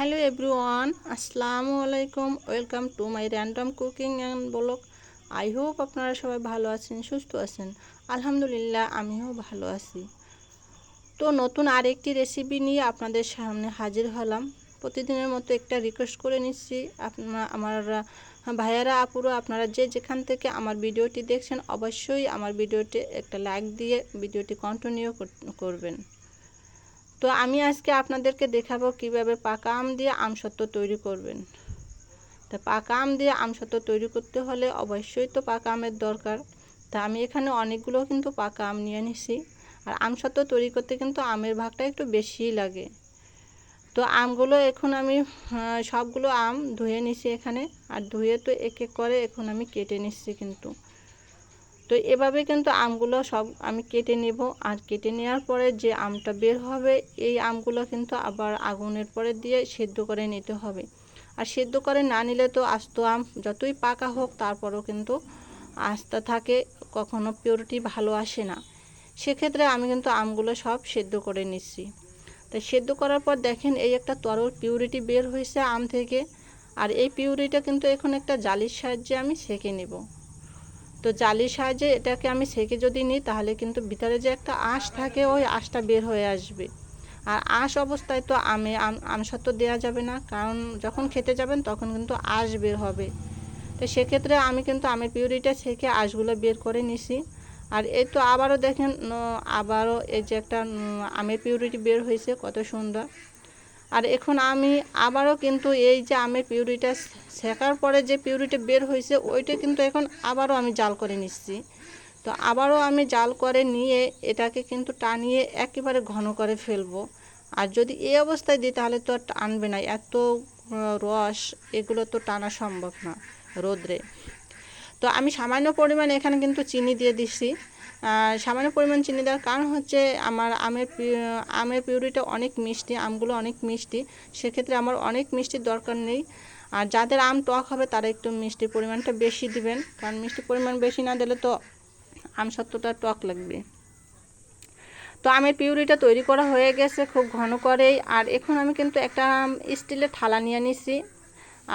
Hello everyone, আসসালামু আলাইকুম, welcome to my random cooking and blog. I hope আপনারা সবাই ভালো আছেন, সুস্থ আছেন। আলহামদুলিল্লাহ, আমিও ভালো আছি। তো নতুন আরেকটি রেসিপি নিয়ে আপনাদের সামনে হাজির হলাম। প্রতিদিনের মতো একটা রিকোয়েস্ট করে নিচ্ছি। আপনারা, আমার ভাইয়ারা, আপুরো, আপনারা যে যেখান থেকে আমার ভিডিওটি দেখছেন, অবশ্যই আমার ভিডিওটি একটা লাইক দিয়ে ভিডিওটি কন্টিনিউ করবেন। তো আমি আজকে আপনাদেরকে দেখাবো কীভাবে পাকা আম দিয়ে আমসত্ত্ব তৈরি করবেন। তা পাকা আম দিয়ে আমসত্ত্ব তৈরি করতে হলে অবশ্যই তো পাকা আমের দরকার। তা আমি এখানে অনেকগুলো কিন্তু পাকা আম নিয়ে নিছি। আর আমসত্ত্ব তৈরি করতে কিন্তু আমের ভাগটা একটু বেশিই লাগে। তো আমগুলো এখন আমি সবগুলো আম ধুয়ে নিছি এখানে। আর ধুয়ে তো এক এক করে এখন আমি কেটে নিচ্ছি কিন্তু। তো এভাবে কিন্তু আমগুলো সব আমি কেটে নেব। আর কেটে নেওয়ার পরে যে আমটা বের হবে, এই আমগুলো কিন্তু আবার আগুনের পরে দিয়ে সেদ্ধ করে নিতে হবে। আর সেদ্ধ করে না নিলে তো আস্ত আম যতই পাকা হোক, তারপরও কিন্তু আস্তা থাকে, কখনো পিওরিটি ভালো আসে না। সেক্ষেত্রে আমি কিন্তু আমগুলো সব সেদ্ধ করে নিচ্ছি। তাই সেদ্ধ করার পর দেখেন এই একটা তরল পিউরিটি বের হয়েছে আম থেকে। আর এই পিউরিটা কিন্তু এখন একটা জালির সাহায্যে আমি সেঁকে নেব। তো জালির সাহায্যে এটাকে আমি সেকে যদি নিই, তাহলে কিন্তু ভিতরে যে একটা আঁশ থাকে, ওই আঁশটা বের হয়ে আসবে। আর আঁশ অবস্থায় তো আমে আমসত্ব দেওয়া যাবে না, কারণ যখন খেতে যাবেন তখন কিন্তু আঁশ বের হবে। তো সেক্ষেত্রে আমি কিন্তু আমের পিউরিটা সেকে আঁশগুলো বের করে নিছি। আর এই তো আবারও দেখেন, আবারও এই যে একটা আমের পিউরিটি বের হয়েছে, কত সুন্দর। আর এখন আমি আবারও কিন্তু এই যে আমের পিউরিটা শেখার পরে যে পিউরিটা বের হয়েছে, ওইটা কিন্তু এখন আবারও আমি জাল করে নিচ্ছি। তো আবারও আমি জাল করে নিয়ে এটাকে কিন্তু টানিয়ে একেবারে ঘন করে ফেলব। আর যদি এই অবস্থায় দিই, তাহলে তো আর টানবে না। এত রস, এগুলো তো টানা সম্ভব না রোদ্রে। তো আমি সামান্য পরিমাণ এখানে কিন্তু চিনি দিয়ে দিচ্ছি সামান্য পরিমাণ চিনি দেওয়ার কারণ হচ্ছে আমার আমের আমের পিউরিটা অনেক মিষ্টি, আমগুলো অনেক মিষ্টি। সেক্ষেত্রে আমার অনেক মিষ্টির দরকার নেই। আর যাদের আম টক হবে তারা একটু মিষ্টির পরিমাণটা বেশি দিবেন। কারণ মিষ্টির পরিমাণ বেশি না দিলে তো আম সত্যটা টক লাগবে। তো আমের পিউরিটা তৈরি করা হয়ে গেছে খুব ঘন করেই। আর এখন আমি কিন্তু একটা স্টিলের থালা নিয়ে নিছি।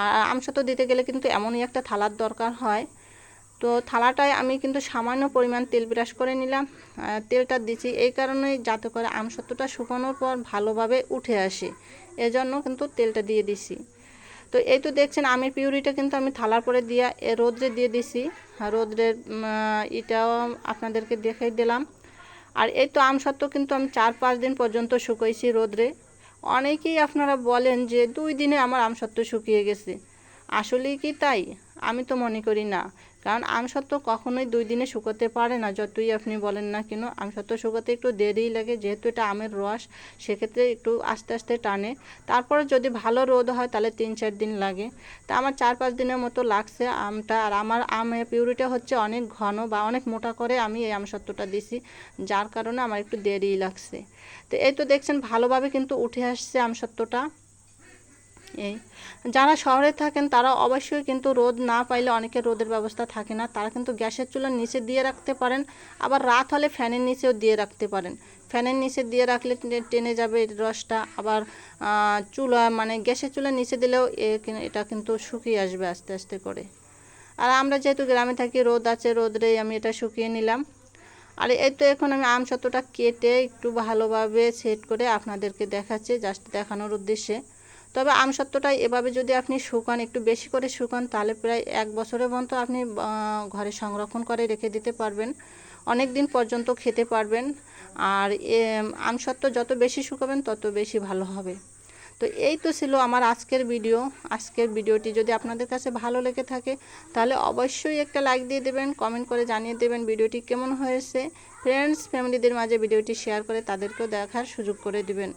আর আমসত্ব দিতে গেলে কিন্তু এমনই একটা থালার দরকার হয়। তো থালাটায় আমি কিন্তু সামান্য পরিমাণ তেল ব্রাশ করে নিলাম। তেলটা দিচ্ছি এই কারণে যাতে করে আমসত্ত্বটা শুকানোর পর ভালোভাবে উঠে আসে। এজন্য কিন্তু তেলটা দিয়ে দিছি। তো এই তো দেখছেন আমের পিউরিটা কিন্তু আমি থালার পরে দিয়ে রোদ্রে দিয়ে দিছি। রোদ্রের এটাও আপনাদেরকে দেখাই দিলাম। আর এই তো আমসত্ত্ব কিন্তু আমি চার পাঁচ দিন পর্যন্ত শুকাইছি রোদ্রে। অনেকেই আপনারা বলেন যে দুই দিনে আমার আমসত্ত্ব শুকিয়ে গেছে। আসলেই কি তাই? আমি তো মনে করি না। কারণ আমসত্ত্ব কখনোই দুই দিনে শুকোতে পারে না, যতই আপনি বলেন না কেন। আম আমসত্ত্ব শুকোতে একটু দেরিই লাগে, যেহেতু এটা আমের রস, সেক্ষেত্রে একটু আস্তে আস্তে টানে। তারপরে যদি ভালো রোদ হয়, তাহলে তিন চার দিন লাগে। তা আমার চার পাঁচ দিনের মতো লাগছে আমটা, আর আমার আমের পিউরিটা হচ্ছে অনেক ঘন বা অনেক মোটা করে আমি এই আমসত্ত্বটা দিছি, যার কারণে আমার একটু দেরিই লাগছে। তো এই তো দেখছেন, ভালোভাবে কিন্তু উঠে আসছে আমসত্ত্বটা এই। যারা শহরে থাকেন, তারা অবশ্যই কিন্তু রোদ না পাইলে অনেকে রোদের ব্যবস্থা থাকে না। তারা কিন্তু গ্যাসের চুলার নিচে দিয়ে রাখতে পারেন, আবার রাত হলে ফ্যানের নিচেও দিয়ে রাখতে পারেন। ফ্যানের নিচে দিয়ে রাখলে টেনে যাবে রসটা, আবার চুলা মানে গ্যাসের চুলার নিচে দিলেও এটা কিন্তু শুকিয়ে আসবে আস্তে আস্তে করে। আর আমরা যেহেতু গ্রামে থাকি, রোদ আছে রোদরেই আমি এটা শুকিয়ে নিলাম। আর এই তো এখন আমি আম সতটা কেটে একটু ভালোভাবে সেট করে আপনাদেরকে দেখাচ্ছি, জাস্ট দেখানোর উদ্দেশ্যে। তবে আমসত্ত্বটা এভাবে যদি আপনি শুকান, একটু বেশি করে শুকান, তাহলে প্রায় এক বছরের মতো আপনি ঘরে সংরক্ষণ করে রেখে দিতে পারবেন। অনেক দিন পর্যন্ত খেতে পারবেন। আর আমসত্ত্ব যত বেশি শুকাবেন, তত বেশি ভালো হবে। তো এই তো ছিল আমার আজকের ভিডিও। আজকের ভিডিওটি যদি আপনাদের কাছে ভালো লেগে থাকে, তাহলে অবশ্যই একটা লাইক দিয়ে দেবেন কমেন্ট করে জানিয়ে দেবেন ভিডিওটি কেমন হয়েছে। ফ্রেন্ডস ফ্যামিলিদের মাঝে ভিডিওটি শেয়ার করে তাদেরকেও দেখার সুযোগ করে দিবেন।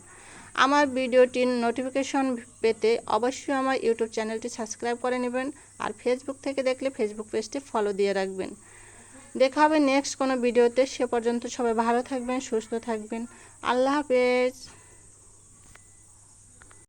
আমার ভিডিওটির নোটিফিকেশন পেতে অবশ্যই আমার ইউটিউব চ্যানেলটি সাবস্ক্রাইব করে নেবেন আর ফেসবুক থেকে দেখলে ফেসবুক পেজটি ফলো দিয়ে রাখবেন। দেখা হবে নেক্সট কোনো ভিডিওতে। সে পর্যন্ত সবাই ভালো থাকবেন, সুস্থ থাকবেন। আল্লাহ হাফেজ।